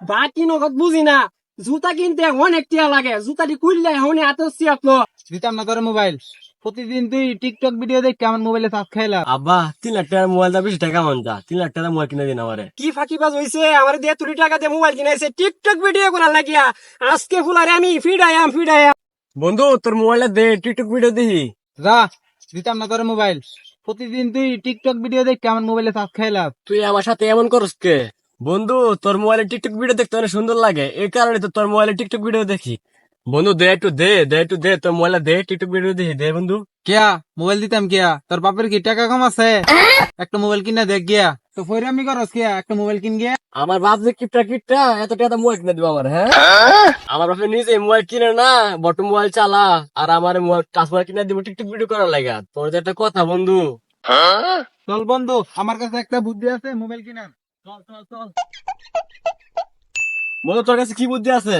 বাকি নগদ বুঝি না জুতা কিনতে অনেক টিয়া লাগে জুতাটি কুললে হনে এত সিয়াতলো দিতাম না তোর মোবাইল। প্রতিদিন তুই টিকটক ভিডিও দেখ কেমন মোবাইলে চাপ খাইলা আব্বা তিন লাখ টাকার মোবাইল দা বেশি টাকা মন যা তিন লাখ টাকা মোবাইল কিনে দিন আমারে কি ফাঁকিবাজ হইছে আমার দিয়ে তুলি টাকা দিয়ে মোবাইল কিনাইছে টিকটক ভিডিও করার লাগিয়া আজকে ফুলারে আমি ফিডাইয়াম ফিডাইয়াম বন্ধু তোর মোবাইলটা দে টিকটক ভিডিও দেখি। যা দিতাম না তোর মোবাইল। প্রতিদিন তুই টিকটক ভিডিও দেখ কেমন মোবাইলে চাপ খাইলা তুই আমার সাথে এমন করস কে? বন্ধু তোর মোবাইলে টিকটক ভিডিও দেখতে অনেক সুন্দর লাগে। এই কারণে তো তোর মোবাইলে টিকটক ভিডিও দেখি। বন্ধু দে একটু দে দে একটু দে তোর মোবাইলে দে টিকটক ভিডিও দেখি দে বন্ধু। কেয়া মোবাইল দিতাম কেয়া? তোর বাপের কি টাকা কম আছে? একটা মোবাইল কিনে দেখ গিয়া। তো ফৈরামি করস কেয়া একটা মোবাইল কিন গিয়া। আমার বাপ যে কিপটা কিপটা এত টাকা মোবাইল কিনে দিব আমার হ্যাঁ? আমার বাপে নিজে মোবাইল কিনে না বটম মোবাইল চালা। আর আমার মোবাইল টাচ মোবাইল কিনে দিব টিকটক ভিডিও করার লাগা। তোর যে একটা কথা বন্ধু। চল বন্ধু আমার কাছে একটা বুদ্ধি আছে মোবাইল কিনার। বন্ধু তোর কাছে কি বুদ্ধি আছে?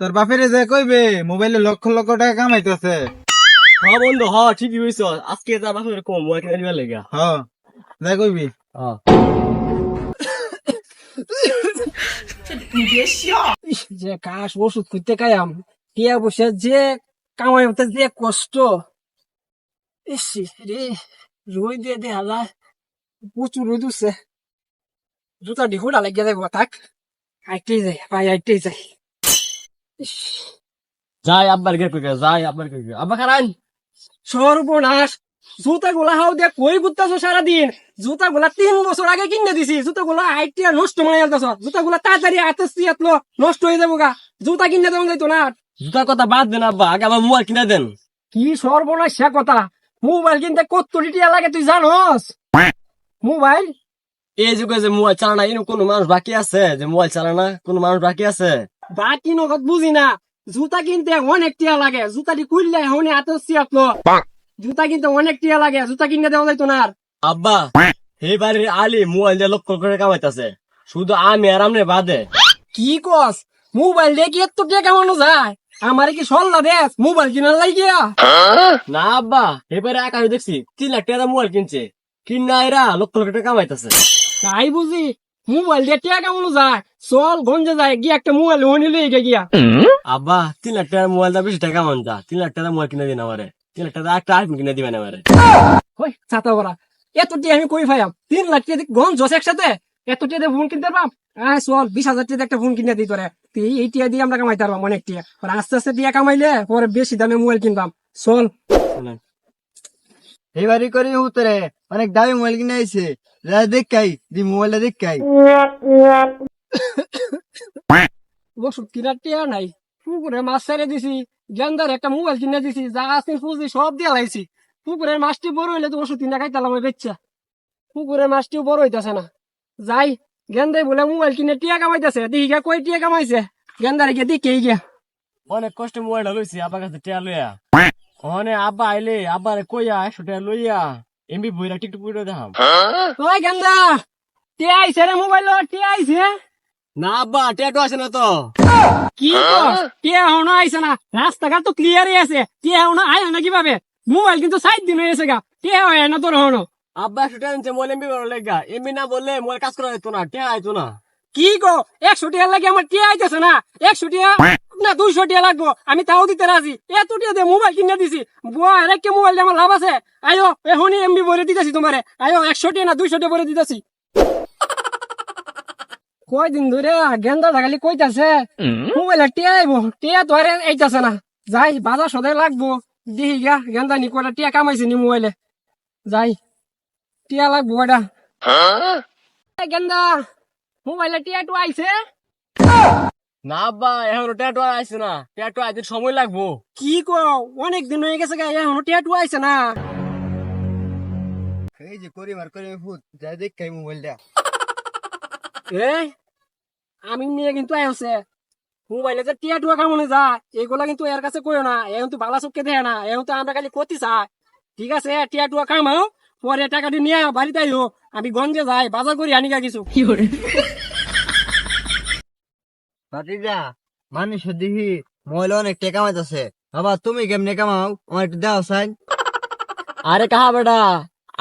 তোর বাপের যে কইবে মোবাইলে লক্ষ লক্ষ টাকা কামাইতেছে। হ বন্ধু হ ঠিকই হইছ আজকে তার বাপের কম মোবাইল কিনে দিবার লাগা। হ যাই কইবি। হ্যাঁ যে কাশ ওষুধ খুঁজতে কায়াম। টিয়া বসে যে কামাই হতে যে কষ্ট। ইস রে রই দিয়ে দে হালা প্রচুর রোদ উঠছে। জুতা ডিহুটা লাগিয়ে যাব থাক আইটেই যায় পাই আইটেই যায় ইস, যাই আব্বার গে কই যাই আব্বার গে আব্বা খারান সর্বনাশ জুতা গুলা হাও দিয়ে কই ঘুরতেছো সারাদিন জুতা গুলা তিন বছর আগে কিনে দিছি জুতা গুলা আইটিয়া নষ্ট মানে যাইতেছ জুতা গুলা তাড়াতাড়ি আতসি আতলো নষ্ট হয়ে যাব গা জুতা কিনে দেবো যাইতো না জুতার কথা বাদ দেন আব্বা আগে আমার মোবাইল কিনে দেন কি সর্বনাশ সে কথা মোবাইল কিনতে কত টিয়া লাগে তুই জানস মোবাইল এই যুগে যে মোবাইল চালানা এরকম কোনো মানুষ বাকি আছে? যে মোবাইল চালানা কোনো মানুষ বাকি আছে? বাকি নগদ বুঝি না। জুতা কিনতে অনেক টিয়া লাগে। জুতাটি কুললে হনে আতসি আতলো জুতা কিনতে অনেক টিয়া লাগে। জুতা কিনে দেওয়া যাইতো না আর। আব্বা এই বাড়ির আলি মোবাইল দিয়ে লক্ষ করে কামাইতাছে। শুধু আমি আর আমনে বাদে। কি কস? মোবাইল দিয়ে কি এত টিয়া কামানো যায়? আমার কি সল্লা দেশ মোবাইল কিনার লাগিয়া। না আব্বা এবারে একা আমি দেখছি তিন লাখ টাকা মোবাইল কিনছে। কিনা এরা লক্ষ লক্ষ টাকা কামাইতেছে। তাই বুঝি। মোবাইল দিয়ে টিয়া কামানো যায়? চল গঞ্জে যায় গিয়ে একটা মোবাইল হনি লইগে গিয়া আব্বা তিন লাখ টাকার মোবাইল দা বেশি টাকা মন যা। তিন লাখ টাকা মোবাইল কিনে দিন আমারে। তিন লাখ টাকা একটা আইফোন কিনে দিবেন আমারে। হই ছাতা করা এত টিয়া আমি কই ফাইয়াম তিন লাখ টিয়া গঞ্জ একসাথে? এত টিয়া দিয়ে ফোন কিনতে পারবাম? আয় চল বিশ হাজার টিয়া একটা ফোন কিনে দিই তোরে। তুই এই টিয়া দিয়ে আমরা কামাইতে পারবাম অনেক টিয়া। আস্তে আস্তে টিয়া কামাইলে পরে বেশি দামে মোবাইল কিনবাম। চল। এবারই করে উতরে অনেক দামি মোবাইল কিনে আইছে। যা দেখাই দি মোবাইলটা দেখাই। ওষুধ কিনার টিয়া নাই। পুকুরে মাছ ছেড়ে দিছি গেন্দার একটা মোবাইল কিনে দিছি যা আছে পুঁজি সব দিয়ে লাইছি। পুকুরের মাছটি বড় হইলে তো ওষুধ কিনা খাইতালাম ওই বেচ্চা পুকুরের মাছটিও বড় হইতাছে না। যাই গেন্দাই বলে মোবাইল কিনে টিয়া কামাইতেছে দেখি গিয়া কই টিয়া কামাইছে। গেন্দারে গিয়ে দেখেই গিয়া। অনেক কষ্ট মোবাইলটা লইছি আব্বার কাছে টিয়া লইয়া। অনে আব্বা আইলে আব্বারে কইয়া একশো টাকা লইয়া। এমবি বইরা টিকটক ভিডিও দেখাম। ওই গেন্দা? টিয়া আইছে রে মোবাইল টিয়া আইছে? না আব্বা টিয়াটো আসে না তো। কি কস? টিয়া হনো আইছে না? রাস্তাঘাট তো ক্লিয়ারই আছে। টিয়া হনো আয় না কীভাবে? মোবাইল কিন্তু সাইড দিন হয়েছে গা। টিয়া হয় না তোর হনো আব্বা টাকা নিচ্ছে মোবাইল এমবি বড় লেগা। এমবি না বললে মোবাইল কাজ করা যেত না টিয়া আইতো না। কি গো? একশো টিয়া লাগে আমার টিয়া আইতেছে না? একশো টিয়া? না দুইশো টিয়া লাগবো। আমি তাও দিতে রাজি। এত টিয়া দিয়ে মোবাইল কিনে দিছি। বুয়া আরেককে মোবাইল আমার লাভ আছে। আয়ো এখনই এমবি ভরে দিতেছি তোমারে। আয়ো একশো টিয়া না দুইশো টিয়া ভরে দিতেছি। কয়দিন ধরে গেন্দা খালি কইতাছে মোবাইলে টিয়া আইবো। টিয়া তো আরে এইতাছে না। যাই বাজার সদাই লাগবো। দিহি গা গেন্দা নি কয়টা টিয়া কামাইছে নি মোবাইলে। যাই টিয়া লাগবো এটা গেন্দা মোবাইলে টিয়া টু আইছে। না আব্বা এখন টিয়াটো আইছে না। টিয়াটো আইতে সময় লাগবো। কি কো অনেক দিন হয়ে গেছে গা এখনও টিয়া টু আইছে না। এই যে করি মার করে ফুট যা দেখাই মোবাইলটা এ আমি নিয়ে কিন্তু আইছে মোবাইলে যে টিয়া টুয়া কামনে যা এগুলা কিন্তু এর কাছে কইও না এখন তো বালা চোখকে দেয় না এখন তো আমরা খালি ক্ষতি চাই ঠিক আছে টিয়া টুয়া কামাও পরে টাকা দিয়ে নিয়ে বাড়িতে আইও। আমি গঞ্জে যাই বাজার করি আনিকা কিছু। ভাতিজা মানুষ দেখি মোবাইল অনেক টাকা কামাইতেছে বাবা তুমি কেমনে কামাও? আমার একটু দাও সাইন। আরে কাহা বেটা?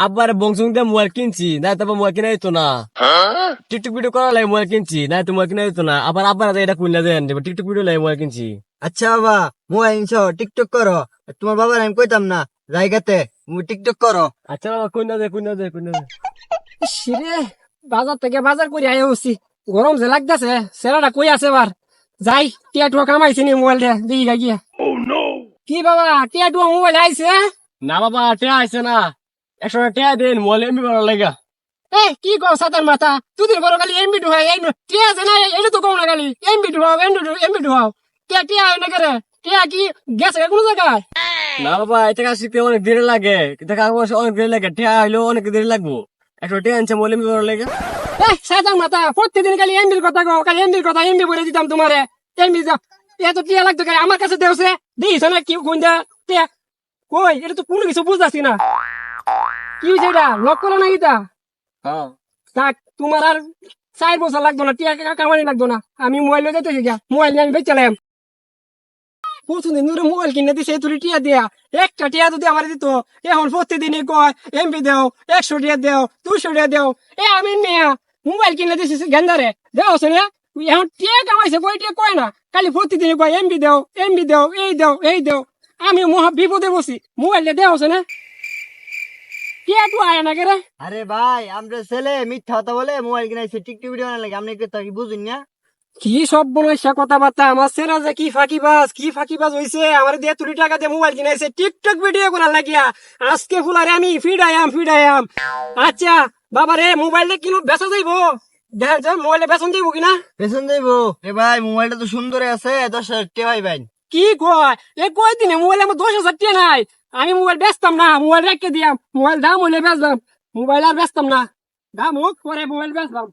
আব্বার বংশং দিয়ে মোবাইল কিনছি না তারপর মোবাইল কিনা দিত না। টিকটক ভিডিও করার লাগে মোবাইল কিনছি না তো মোবাইল কিনা দিত না। আবার আব্বার এটা কুইনা দেন টিকটক ভিডিও লাগে মোবাইল কিনছি। আচ্ছা বাবা মোবাইল নিছ টিকটক করো। তোমার বাবার আমি কইতাম না জায়গাতে। টিকটক করো। আচ্ছা বাবা কুইনা দে কুইনা দে কুইনা দে। সিরে বাজার থেকে বাজার করে আয় হচ্ছি গরম যে লাগতেছে সেরাটা কই আছে এবার? যাই টিয়া টুয়া কামাইছি নি মোবাইল দিয়ে দিই গা গিয়া। কি বাবা টিয়া টুয়া মোবাইল আইছে? না বাবা টেয়া আইছে না। একশো টেয়া দেন মোবাইল এমবি করার লাগা। এ কি কও সাতার মাথা? তুদিন বড় খালি এমবি হয় এমবি টিয়া আছে না? এটা তো কও না খালি এমবি হাও এমবি এমবি টু টিয়া টিয়া না করে? টিয়া কি গেছে কোনো জায়গায়? না বাবা এটা কাজ শিখতে অনেক দেরি লাগে। দেখা অনেক দেরি লাগে টেয়া হইলেও অনেক দেরি লাগবো। একশো টেয়া আনছে মোবাইল এমবি করার লাগা। এ সাতার মাথা প্রত্যেকদিন খালি এমবির কথা কও খালি এমবির কথা এমবি বলে দিতাম তোমারে। এমবি যা এত টিয়া লাগতো খালি আমার কাছে দেওছে। দিয়েছ না কি কোন টিয়া কই এটা তো কোনো কিছু বুঝতেছি না। কি হয়েছে এটা? লক করো না এটা? হ্যাঁ। থাক তোমার আর চার বছর লাগতো না টিয়া কামানি লাগতো না। আমি মোবাইল লয়ে যেতে গিয়া মোবাইল নিয়ে আমি বেচালাম প্রতিদিন ধরে মোবাইল কিনে দিছে তুই টিয়া দিয়া। একটা টিয়া যদি আমার দিত এখন প্রতিদিনই কয় এমবি দেও একশো টিয়া দেও দুশো টিয়া দেও। এ আমি নিয়া মোবাইল কিনে দিছি গেন্দারে। দেও শুনে? এখন টিয়া কামাইছে কই টিয়া? কয় না। খালি প্রতিদিনই কয় এমবি দেও এমবি দেও এই দেও এই দেও। আমি মহা বিপদে বসি মোবাইল দেও শুনে? টিয়া তো আয় না কেরে আরে ভাই আমরা ছেলে মিথ্যা কথা বলে মোবাইল কিনাইছে টিকটক ভিডিও বানার লাগে আপনি কি বুঝুন না? কি সব বনাইছা কথাবার্তা? আমার সেরা যে কি ফাঁকিবাজ কি ফাঁকিবাজ হইছে? আমার দিয়ে তুলি টাকা দিয়ে মোবাইল কিনাইছে টিকটক ভিডিও করার লাগিয়া আজকে ফুলারে আমি ফিডাইয়াম ফিডাইয়াম আচ্ছা বাবা রে মোবাইলে কিনো বেচা যাইবো? দেখা যায় মোবাইলে বেচন যাইবো কিনা? পেছন যাইবো। এ ভাই মোবাইলটা তো সুন্দর আছে দশ হাজার টাকা ভাই ভাই। কি কয়? এ কয় দিনে মোবাইল আমার দশ হাজার টাকা নাই? আমি মোবাইল বেচতাম না মোবাইল রেখে দিয়াম। মোবাইল দাম হইলে বেচলাম। মোবাইল আর বেচতাম না। দাম হোক পরে মোবাইল বেচলাম।